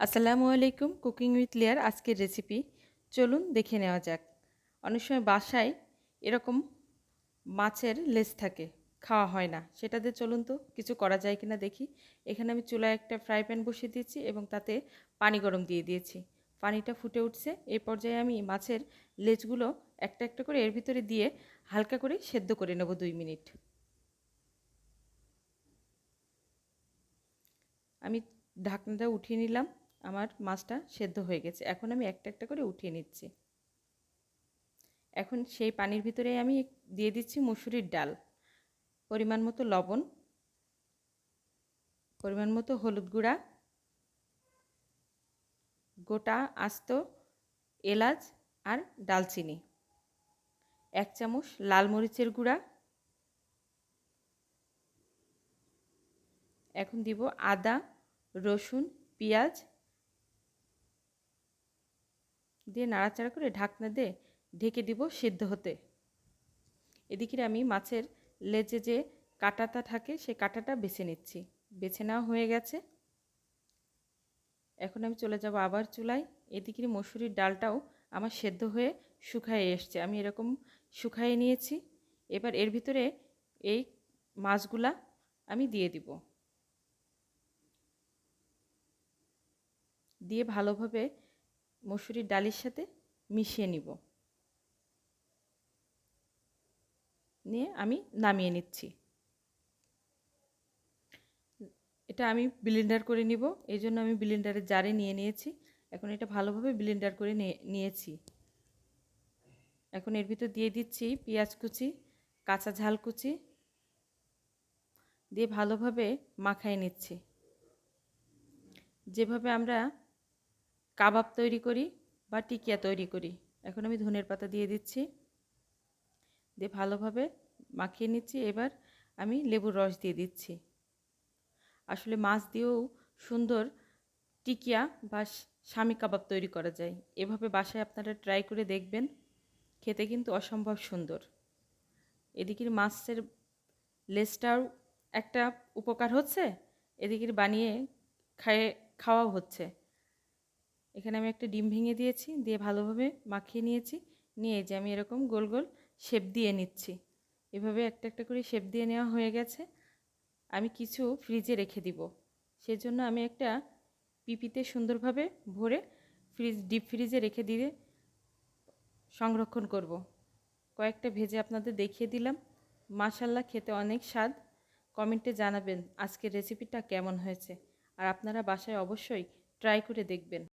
আসসালামু আলাইকুম cooking with layer আজকের রেসিপি চলুন দেখে নেওয়া যাক। অনেক সময় বাসায় এরকম মাছের লেজ থাকে, খাওয়া হয় না। সেটাতে চলুন তো, কিছু করা যায় কিনা দেখি। এখানে আমি চুলায় একটা ফ্রাই প্যান বসিয়ে দিয়েছি এবং তাতে পানি গরম দিয়ে দিয়েছি। পানিটা ফুটে উঠছে। এই পর্যায়ে আমি মাছের লেজগুলো একটা একটা করে এর ভিতরে দিয়ে হালকা করে সেদ্ধ করে নেব দুই মিনিট। আমি ঢাকনাটা উঠিয়ে নিলাম। আমার মাছটা সেদ্ধ হয়ে গেছে। এখন আমি একটা একটা করে উঠিয়ে নিচ্ছি। এখন সেই পানির ভিতরে আমি দিয়ে দিচ্ছি মুসুরির ডাল। পরিমাণ মতো লবণ, পরিমাণ মতো হলুদ গুঁড়া, গোটা আস্ত এলাচ আর ডালচিনি, এক চামচ লাল মরিচের গুঁড়া। এখন দিব আদা, রসুন, পেঁয়াজ দিয়ে নাড়াচাড়া করে ঢাকনা দিয়ে ঢেকে দিব সিদ্ধ হতে। এদিকে আমি মাছের লেজে যে কাটাটা থাকে, সেই কাটাটা বেছে নিচ্ছি। বেছে নেওয়া হয়ে গেছে। এখন আমি চলে যাব আবার চুলায়। এদিকে মসুরির ডালটাও আমার সেদ্ধ হয়ে শুকায়ে এসছে। আমি এরকম শুকায়ে নিয়েছি। এবার এর ভিতরে এই মাছগুলা আমি দিয়ে দিব। দিয়ে ভালোভাবে মসুরির ডালের সাথে মিশিয়ে নিব। নিয়ে আমি নামিয়ে নিচ্ছি। এটা আমি ব্লেন্ডার করে নিব। এই জন্য আমি ব্লেন্ডারের জারে নিয়ে নিয়েছি। এখন এটা ভালোভাবে ব্লেন্ডার করে নিয়েছি। এখন এর ভিতর দিয়ে দিচ্ছি পেঁয়াজ কুচি, কাঁচা ঝাল কুচি দিয়ে ভালোভাবে মাখাই নিচ্ছি। যেভাবে আমরা কাবাব তৈরি করি বা টিকিয়া তৈরি করি। এখন আমি ধনের পাতা দিয়ে দিচ্ছি। দিয়ে ভালোভাবে মাখিয়ে নিচ্ছি। এবার আমি লেবুর রস দিয়ে দিচ্ছি। আসলে মাছ দিয়েও সুন্দর টিকিয়া বা স্বামী কাবাব তৈরি করা যায়। এভাবে বাসায় আপনারা ট্রাই করে দেখবেন। খেতে কিন্তু অসম্ভব সুন্দর। এদিকে মাছের লেসটাও একটা উপকার হচ্ছে। এদিকে বানিয়ে খায়ে, খাওয়াও হচ্ছে। এখানে আমি একটা ডিম ভেঙে দিয়েছি, দিয়ে ভালোভাবে মাখিয়ে নিয়েছি। নিয়ে যে আমি এরকম গোল গোল শেপ দিয়ে নিচ্ছি। এভাবে একটা একটা করে শেপ দিয়ে নেওয়া হয়ে গেছে। আমি কিছু ফ্রিজে রেখে দিব। সেজন্য আমি একটা পিপিতে সুন্দরভাবে ভরে ফ্রিজ ডিপ ফ্রিজে রেখে দিয়ে সংরক্ষণ করব। কয়েকটা ভেজে আপনাদের দেখিয়ে দিলাম। মাশাল্লাহ খেতে অনেক স্বাদ। কমেন্টে জানাবেন আজকের রেসিপিটা কেমন হয়েছে। আর আপনারা বাসায় অবশ্যই ট্রাই করে দেখবেন।